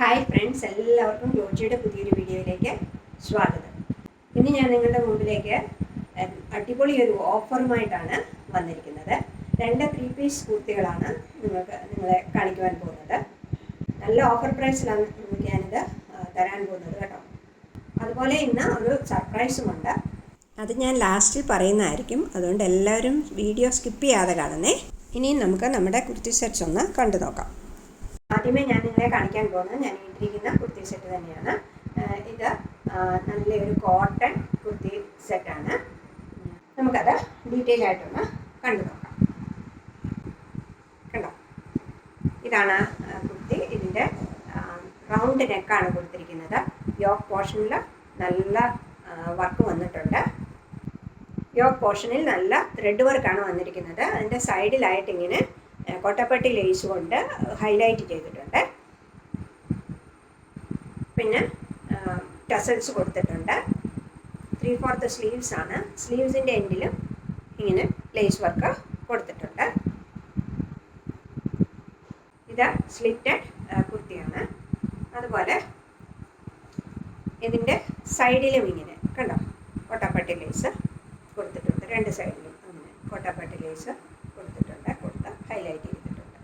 Hi friends എല്ലാവർക്കും യോജിയുടെ പുതിയൊരു വീഡിയോയിലേക്ക് സ്വാഗതം. ഇന്ന് ഞാൻ നിങ്ങളുടെ മുമ്പിലേക്ക് അടിപൊളി ഒരു ഓഫറുമായിട്ടാണ് വന്നിരിക്കുന്നത്. രണ്ട് ത്രീ പീസ് കുർത്തികളാണ് നിങ്ങൾക്ക് നിങ്ങളെ കാണിക്കുവാൻ പോകുന്നത്. നല്ല ഓഫർ പ്രൈസിലാണ് നിങ്ങൾക്ക് ഞാനിത് തരാൻ പോകുന്നത് കേട്ടോ. അതുപോലെ ഇന്ന് ഒരു സർപ്രൈസുമുണ്ട് അത് ഞാൻ ലാസ്റ്റിൽ പറയുന്നതായിരിക്കും. അതുകൊണ്ട് എല്ലാവരും വീഡിയോ സ്കിപ്പ് ചെയ്യാതെ കാണുന്നേ. ഇനിയും നമുക്ക് നമ്മുടെ കുർത്തി സെറ്റ്സ് ഒന്ന് കണ്ടു നോക്കാം. ആദ്യമേ ഞാൻ നിങ്ങളെ കാണിക്കാൻ പോകുന്നത് ഞാൻ ഇട്ടിരിക്കുന്ന കുർത്തി സെറ്റ് തന്നെയാണ്. ഇത് നല്ല നല്ലൊരു കോട്ടൺ കുർത്തി സെറ്റാണ് നമുക്കത് ഡീറ്റെയിൽ ആയിട്ടൊന്ന് കണ്ടു നോക്കാം. കണ്ടോ? ഇതാണ് കുർത്തി. ഇതിന്റെ റൗണ്ട് നെക്കാണ് കൊടുത്തിരിക്കുന്നത്. യോക്ക് പോർഷനിൽ നല്ല വർക്ക് വന്നിട്ടുണ്ട്. യോക്ക് പോർഷനിൽ നല്ല ത്രെഡ് വർക്കാണ് വന്നിരിക്കുന്നത്. അതിന്റെ സൈഡിലായിട്ട് ഇങ്ങനെ കൊട്ടപ്പട്ടി ലേസ് കൊണ്ട് ഹൈലൈറ്റ് ചെയ്തിട്ടുണ്ട് പിന്നെ ടസൽസ് കൊടുത്തിട്ടുണ്ട്. ത്രീ ഫോർത്ത് സ്ലീവ്സ് ആണ്. സ്ലീവ്സിന്റെ എൻഡിലും ഇങ്ങനെ ലേസ് വർക്ക് കൊടുത്തിട്ടുണ്ട്. ഇത് സ്ലിറ്റഡ് കുർത്തിയാണ്. അതുപോലെ ഇതിന്റെ സൈഡിലും ഇങ്ങനെ കണ്ടോ? കോട്ടാപ്പാട്ടി ലേസ് കൊടുത്തിട്ടുണ്ട്. രണ്ട് സൈഡിലും അങ്ങനെ കോട്ടാപ്പാട്ടി ലേസ് കൊടുത്തിട്ടുണ്ട്. കൊടുത്ത ഹൈലൈറ്റ് ചെയ്തിട്ടുണ്ട്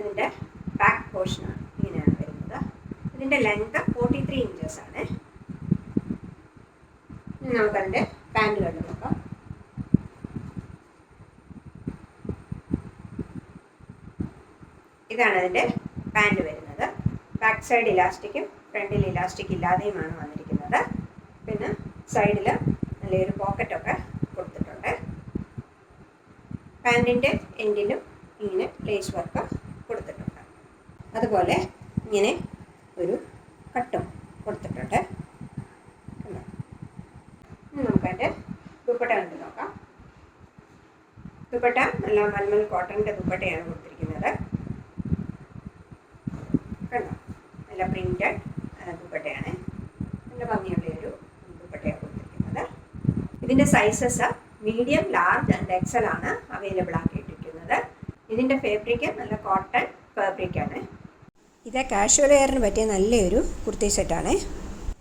ഇതിന്റെ ബാക്ക് പോർഷനാണ് ഇങ്ങനെയാണ് വരുന്നത് ഇതിന്റെ ലെങ്ത് ഫോർട്ടി ത്രീ ഇഞ്ചസ് ആണ് നമുക്കതിന്റെ പാന്റ് കണ്ടു നോക്കാം. ഇതാണ് അതിന്റെ പാന്റ് വരുന്നത്. ബാക്ക് സൈഡ് ഇലാസ്റ്റിക്കും ഫ്രണ്ടിൽ ഇലാസ്റ്റിക് ഇല്ലാതെയുമാണ് വന്നിരിക്കുന്നത്. പിന്നെ സൈഡിൽ നല്ലൊരു പോക്കറ്റൊക്കെ കൊടുത്തിട്ടുണ്ട്. പാന്റിന്റെ എൻഡിലും ഇങ്ങനെ ലേസ് വർക്ക് കൊടുത്തിട്ടുണ്ട്. അതുപോലെ ഇങ്ങനെ ഒരു കട്ടും കൊടുത്തിട്ടുണ്ട്. കണ്ടോ? ഇനി നമുക്കതിന്റെ ദുപ്പട്ട കണ്ട് നോക്കാം. ദുപ്പട്ട നല്ല മൽമൽ കോട്ടണിന്റെ ദുപ്പട്ടയാണ് കൊടുത്തിരിക്കുന്നത്. കണ്ടോ? നല്ല പ്രിന്റഡ് ദുപ്പട്ടയാണ്. നല്ല ഭംഗിയുള്ള ഒരു ദുപ്പട്ടയാണ് കൊടുത്തിരിക്കുന്നത്. ഇതിന്റെ sizes medium large and XL ആണ് അവൈലബിൾ ആക്കിയിട്ടിരിക്കുന്നത്. ഇതിന്റെ ഫാബ്രിക് നല്ല കോട്ടൺ ഫാബ്രിക്കാണ് ഇത് കാഷ്വൽ വെയറിന് പറ്റിയ നല്ലൊരു കുർത്തി സെറ്റാണ്.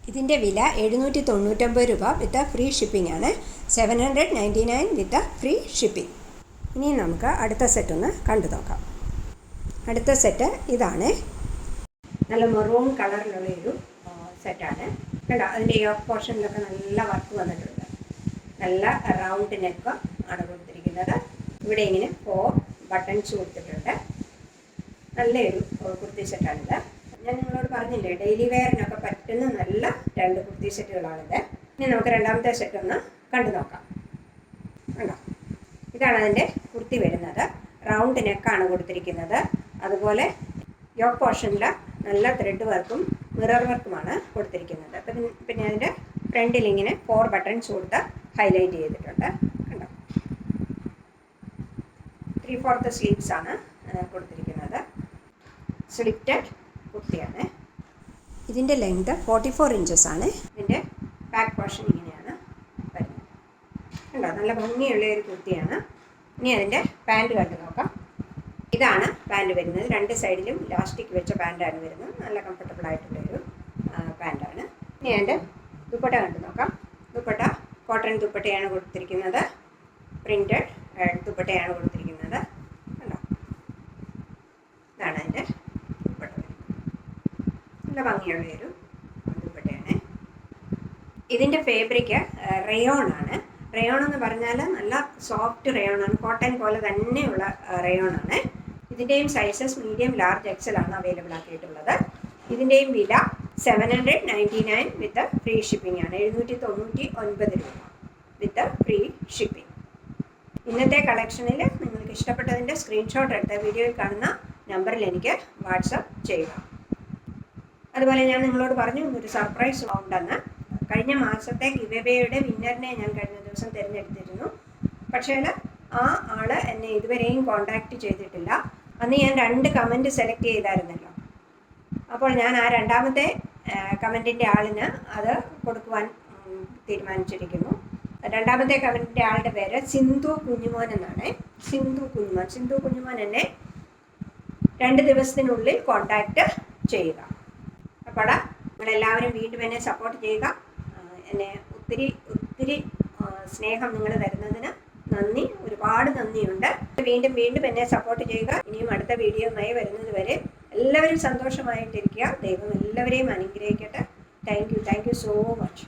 ഇതിന്റെ വില എഴുന്നൂറ്റി തൊണ്ണൂറ്റൊമ്പത് രൂപ വിത്ത് ഫ്രീ ഷിപ്പിംഗ് ആണ്. Seven hundred ninety nine with free shipping ഇനി നമുക്ക് അടുത്ത സെറ്റ് ഒന്ന് കണ്ടു നോക്കാം. അടുത്ത സെറ്റ് ഇതാണ്. നല്ല മെറൂൺ കളറിലുള്ള ഒരു സെറ്റാണ് കണ്ടോ? അതിന്റെ ഈ പോർഷനിലൊക്കെ നല്ല വർക്ക് വന്നിട്ടുണ്ട്. നല്ല റൗണ്ട് നെക്ക് ആണ് കൊടുത്തിരിക്കുന്നത്. ഇവിടെ ഇങ്ങനെ ഫോർ ബട്ടൺസ് കൊടുത്തിട്ടുണ്ട്. നല്ലൊരു കുർത്തി ഷർട്ടാണിത് ഞാൻ നിങ്ങളോട് പറഞ്ഞില്ലേ ഡെയിലി വെയറിനൊക്കെ പറ്റുന്ന നല്ല രണ്ട് കുർത്തി ഷർട്ടുകളാണിത് ഇനി നമുക്ക് രണ്ടാമത്തെ ഷർട്ട് ഒന്ന് കണ്ടു നോക്കാം. കണ്ടോ? ഇതാണ് അതിന്റെ കുർത്തി വരുന്നത്. റൗണ്ട് നെക്കാണ് കൊടുത്തിരിക്കുന്നത്. അതുപോലെ യോക്ക് പോർഷനിൽ നല്ല ത്രെഡ് വർക്കും മിറർ വർക്കുമാണ് കൊടുത്തിരിക്കുന്നത്. അപ്പം പിന്നെ- അതിന്റെ ഫ്രണ്ടിൽ ഇങ്ങനെ ഫോർ ബട്ടൺസ് കൊടുത്ത് ഹൈലൈറ്റ് ചെയ്തിട്ടുണ്ട്. കണ്ടോ? ത്രീ ഫോർത്ത് സ്ലീവ്സ് ആണ് കൊടുത്തിരിക്കുന്നത്. സ്ലിറ്റഡ് കുർത്തിയാണ് ഇതിന്റെ ലെങ്ത് ഫോർട്ടി ഫോർ ഇഞ്ചസ് ആണ്. ഇതിന്റെ ബാക്ക് പോർഷൻ ഇങ്ങനെയാണ് വരുന്നത്. കണ്ടോ? നല്ല ഭംഗിയുള്ള ഒരു കുർത്തിയാണ് ഇനി അതിന്റെ പാന്റ് കണ്ടു നോക്കാം. ഇതാണ് പാന്റ് വരുന്നത്. രണ്ട് സൈഡിലും ഇലാസ്റ്റിക് വെച്ച പാന്റാണ് വരുന്നത്. നല്ല കംഫർട്ടബിൾ ആയിട്ടുള്ള ഒരു പാന്റാണ് ഇനി അതിന്റെ ദുപ്പട്ട കണ്ടു നോക്കാം. ദുപ്പട്ട കോട്ടൺ ദുപ്പട്ടയാണ് കൊടുത്തിരിക്കുന്നത്. പ്രിന്റഡ് ദുപ്പട്ടയാണ് കൊടുത്തിരിക്കുന്നത് കണ്ടോ ഇതാണ് അതിന്റെ ദുപ്പട്ട വരുന്നത് നല്ല ഭംഗിയുള്ള ഒരു ദുപ്പട്ടയാണ് ഇതിന്റെ ഫേബ്രിക് റയോൺ ആണ്. റയോൺ എന്ന് പറഞ്ഞാൽ നല്ല സോഫ്റ്റ് റയോൺ ആണ്. കോട്ടൺ പോലെ തന്നെയുള്ള റയോൺ ആണ്. ഇതിന്റെയും സൈസസ് മീഡിയം ലാർജ് എക്സൽ ആണ് അവൈലബിൾ ആക്കിയിട്ടുള്ളത്. ഇതിന്റെയും വില seven hundred ninety nine with free shipping ആണ്. എഴുന്നൂറ്റി തൊണ്ണൂറ്റി ഒൻപത് രൂപ വിത്ത് ഫ്രീ ഷിപ്പിംഗ് ഇന്നത്തെ കളക്ഷനിൽ നിങ്ങൾക്ക് ഇഷ്ടപ്പെട്ടതിന്റെ സ്ക്രീൻഷോട്ട് എടുത്ത വീഡിയോയിൽ കാണുന്ന നമ്പറിൽ എനിക്ക് വാട്സപ്പ് ചെയ്യുക. അതുപോലെ ഞാൻ നിങ്ങളോട് പറഞ്ഞു ഒരു സർപ്രൈസ് ഉണ്ടെന്ന്. കഴിഞ്ഞ മാസത്തെ ഗിവവേയുടെ വിന്നറിനെ ഞാൻ കഴിഞ്ഞ ദിവസം തിരഞ്ഞെടുത്തിരുന്നു. പക്ഷേ ആ ആൾ എന്നെ ഇതുവരെയും കോണ്ടാക്ട് ചെയ്തിട്ടില്ല. അന്ന് ഞാൻ രണ്ട് കമന്റ് സെലക്ട് ചെയ്തായിരുന്നല്ലോ. അപ്പോൾ ഞാൻ ആ രണ്ടാമത്തെ കമന്റിന്റെ ആളിന് അത് കൊടുക്കുവാൻ തീരുമാനിച്ചിരിക്കുന്നു. രണ്ടാമത്തെ കമന്റിന്റെ ആളുടെ പേര് സിന്ധു കുഞ്ഞുമോൻ എന്നാണ്. സിന്ധു കുഞ്ഞുമോൻ. സിന്ധു കുഞ്ഞുമോൻ എന്നെ രണ്ട് ദിവസത്തിനുള്ളിൽ കോൺടാക്റ്റ് ചെയ്യുക. അപ്പോൾ നിങ്ങളെല്ലാവരും വീണ്ടും എന്നെ സപ്പോർട്ട് ചെയ്യുക. എന്നെ ഒത്തിരി ഒത്തിരി സ്നേഹം നിങ്ങൾ തരുന്നതിന് നന്ദി ഒരുപാട് നന്ദിയുണ്ട്. വീണ്ടും വീണ്ടും എന്നെ സപ്പോർട്ട് ചെയ്യുക. ഇനിയും അടുത്ത വീഡിയോയുമായി വരുന്നത് വരെ എല്ലാവരും സന്തോഷമായിട്ടിരിക്കുക. ദൈവം എല്ലാവരെയും അനുഗ്രഹിക്കട്ടെ. Thank you thank you so much